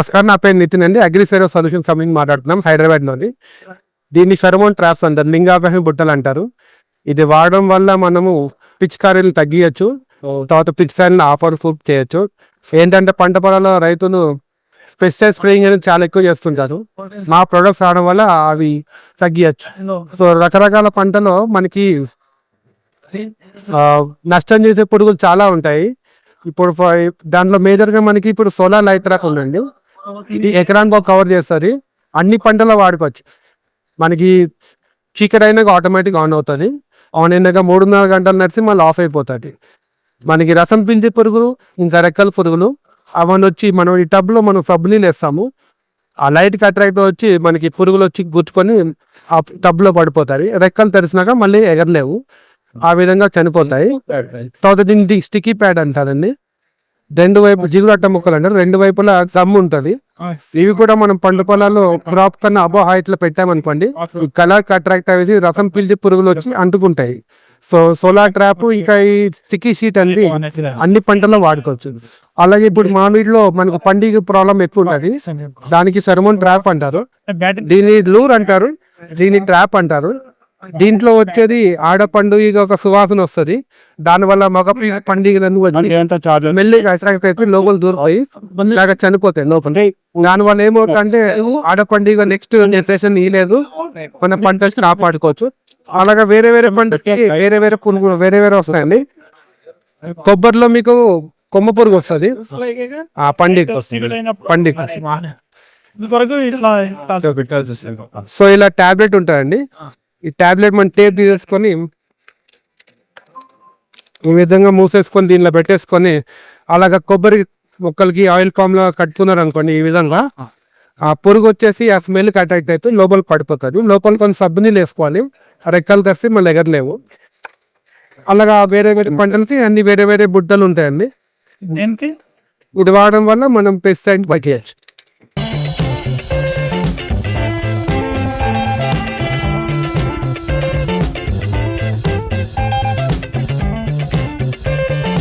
నమస్కారం నా పేరు నితిన్ అండి. అగ్రిఫెరో సొల్యూషన్ కంపెనీ మాట్లాడుతున్నాం హైదరాబాద్లోని దీన్ని ఫెరమోన్ ట్రాప్స్ అంటారు లింగాభ్యాసం బుట్టలు అంటారు. ఇది వాడడం వల్ల మనము పిచికారీలు తగ్గియచ్చు. తర్వాత పిచ్చికారీలను ఆఫర్ ప్రూఫ్ చేయొచ్చు. ఏంటంటే పంట పొలాల్లో రైతులు స్పెషల్ స్ప్రేయింగ్ అనేది చాలా ఎక్కువ చేస్తుంటారు. మా ప్రొడక్ట్స్ రావడం వల్ల అవి తగ్గియచ్చు. సో రకరకాల పంటలో మనకి నష్టం చేసే పురుగులు చాలా ఉంటాయి. ఇప్పుడు దాంట్లో మేజర్గా మనకి ఇప్పుడు సోలార్ లైట్ రాకుండా ఉందండి ఇది ఎకరానికి ఒక కవర్ చేస్తుంది. అన్ని పంటల్లో వాడుకోవచ్చు. మనకి చీకటి అయినాక ఆటోమేటిక్ ఆన్ అవుతుంది. ఆన్ అయినాక మూడున్నర గంటలు నడిచి మళ్ళీ ఆఫ్ అయిపోతుంది. మనకి రసం పిండి పురుగులు ఇంకా రెక్కల పురుగులు అవన్నీ వచ్చి మనం ఈ టబ్లో మనం సబ్బుని వేస్తాము. ఆ లైట్కి అట్రాక్ట్ వచ్చి మనకి పురుగులు వచ్చి గుచ్చుకొని ఆ టబ్లో పడిపోతాయి. రెక్కలు తెరిచినాక మళ్ళీ ఎగరలేవు. ఆ విధంగా చనిపోతాయి. తర్వాత దీనికి స్టిక్కీ ప్యాడ్ అంటారండి. రెండు వైపు జిగురు అట్ట ముక్కలు అంటారు. రెండు వైపులా గమ్ ఉంటది. ఇవి కూడా మనం పండు పొలాల్లో క్రాప్ కన్నా అబో హైట్లో పెట్టామనుకోండి కలర్ అట్రాక్ట్ అయ్యేసి రసం పిలిచి పురుగులు వచ్చి అంటుకుంటాయి. సో సోలార్ ట్రాప్ ఇంకా ఈ స్టిక్కీ షీట్ అనేది అన్ని పంటల్లో వాడుకోవచ్చు. అలాగే ఇప్పుడు మామిడిలో మనకు పండుగ ప్రాబ్లం ఎక్కువ ఉన్నది దానికి సర్మోన్ ట్రాప్ అంటారు. దీని లూర్ అంటారు. దీని ట్రాప్ అంటారు. దీంట్లో వచ్చేది ఆడ పండుగ ఒక సువాసన వస్తుంది. దానివల్ల మగ మెల్లిగా అట్రాక్ట్ అయిపోయి లోపల దూరిపోయి ఇలాగ చనిపోతాయి లోపల. దానివల్ల ఏమవుతుందంటే ఆడ పండుగ నెక్స్ట్ సెషన్ ఇలేదు మన పంట కాపాడుకోవచ్చు. అలాగా వేరే వేరే పంటకి వేరే వేరే పురుగు వేరే వేరే వస్తాయండి. కొబ్బరిలో మీకు కొమ్మ పురుగు వస్తుంది. ఆ పండుగ పండుగ సో ఇలా టాబ్లెట్ ఉంటుందండి ఈ టాబ్లెట్ మనం టేప్ తీసేసుకొని ఈ విధంగా మూసేసుకొని దీనిలో పెట్టేసుకొని అలాగ కొబ్బరి మొక్కలకి ఆయిల్ పామ్లో కట్టుకున్నారు అనుకోండి ఈ విధంగా ఆ. పురుగు వచ్చేసి ఆ స్మెల్ అటాక్ట్ అయితే లోపలికి పడిపోతుంది లోపల కొన్ని సబ్బుని వేసుకోవాలి ఆ రెక్కలు తెస్తే మళ్ళీ ఎగరలేవు. అలాగా వేరే వేరే పంటలకి అన్ని వేరే వేరే బుట్టలు ఉంటాయండి. దేనికి? ఇది వాడడం వల్ల మనం పెస్టిసైడ్ పట్టేయచ్చు